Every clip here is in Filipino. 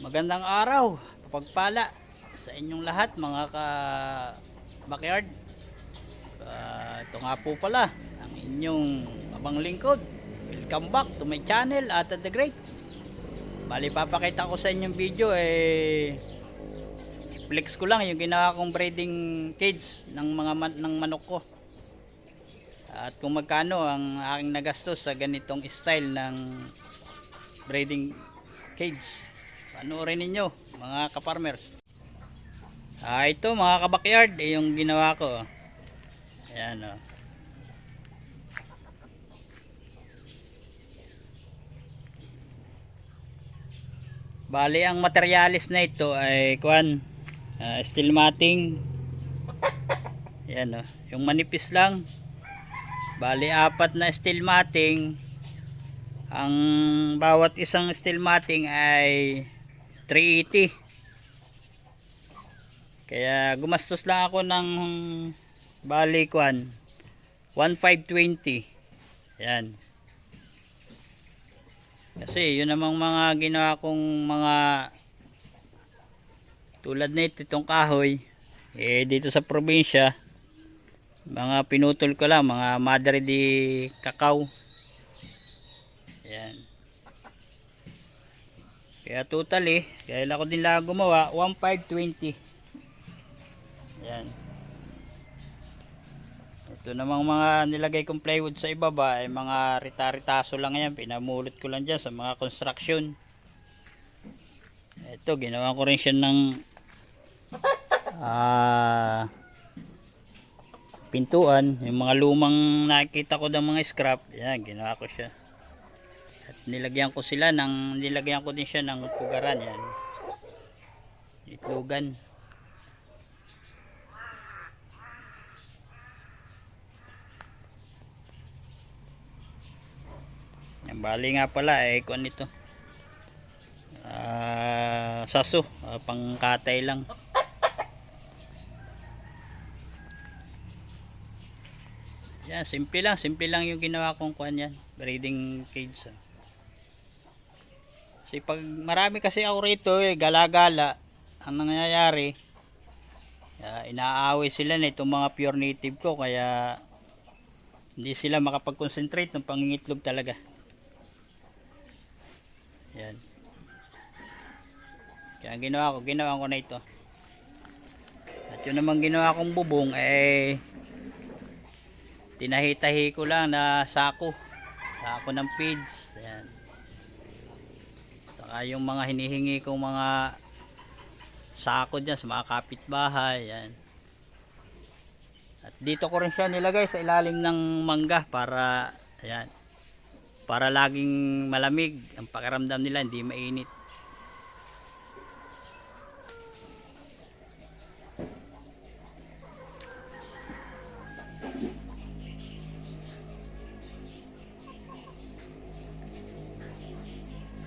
Magandang araw, pagpala sa inyong lahat mga ka backyard. Ah, ito nga po pala ang inyong abang lingkod. Welcome back to my channel at the Great. Bali papakita ko sa inyong video eh flex ko lang yung ginawa kong breeding cage ng mga man- ng manok ko. At kung magkano ang aking nagastos sa ganitong style ng breeding cage. Panoorin ninyo mga ka-farmers. Ah, ito mga ka-backyard eh, yung ginawa ko. Ayan oh. Bali ang materialis na ito ay kuan ah, steel matting. Ayan oh, yung manipis lang. Bali apat na steel matting. Ang bawat isang steel matting ay 380. Kaya gumastos lang ako ng bali kuan 1520. Yan. Kasi yun namang mga ginawa kong mga tulad nito itong kahoy eh dito sa probinsya mga pinutol ko lang mga madre di cacao yan kaya totally kaya ako din lang gumawa 1520 yan ito namang mga nilagay kong plywood sa ibaba ay mga rita-ritaso lang yan pinamulot ko lang dyan sa mga construction. Ito ginawa ko rin siya ng ah pintuan yung mga lumang nakikita ko ng mga scrap yan ginawa ko siya at nilagyan ko sila ng nilagyan ko din siya ng pugaran yan itlogan yan bali nga pala eh kung ito ah saso ah, pangkatay lang Yan, simple lang. Simple lang yung ginawa kong kuan yan. Breeding cage. ah. Kasi pag marami kasi ako rito eh, gala-gala, ang nangyayari, ah, inaaway sila na itong mga pure native ko kaya hindi sila makapag-concentrate ng pangingitlog talaga. Yan. Kaya ang ginawa ko, ginawa ko na ito. At yun naman ginawa kong bubong eh tinahi-tahi ko lang na sako sako ng feeds ayan saka yung mga hinihingi kong mga sako dyan sa mga kapitbahay ayan at dito ko rin siya nilagay sa ilalim ng mangga para ayan para laging malamig. Ang pakiramdam nila hindi mainit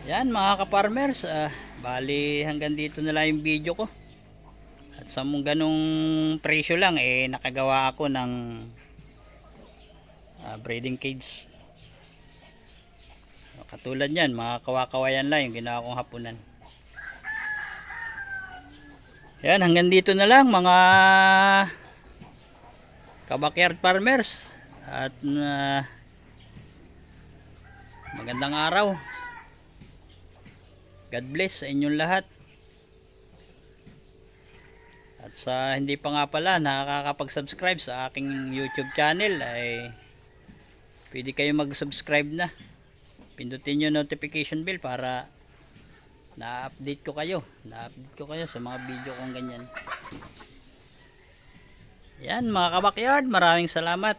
Yan mga ka-farmers, ah, bali hanggang dito na lang yung video ko. At sa mong ganong presyo lang eh nakagawa ako ng ah, breeding cage. Katulad yan, mga kawakawayan lang yung ginawa kong hapunan. Yan, hanggang dito na lang mga kabakyard farmers. At ah, magandang araw. God bless sa inyong lahat. At sa hindi pa nga pala nakakapag-subscribe sa aking YouTube channel ay pwede kayo mag-subscribe na. Pindutin nyo notification bell para na-update ko kayo. Na-update ko kayo sa mga video kong ganyan. Yan mga kabakyard, maraming salamat.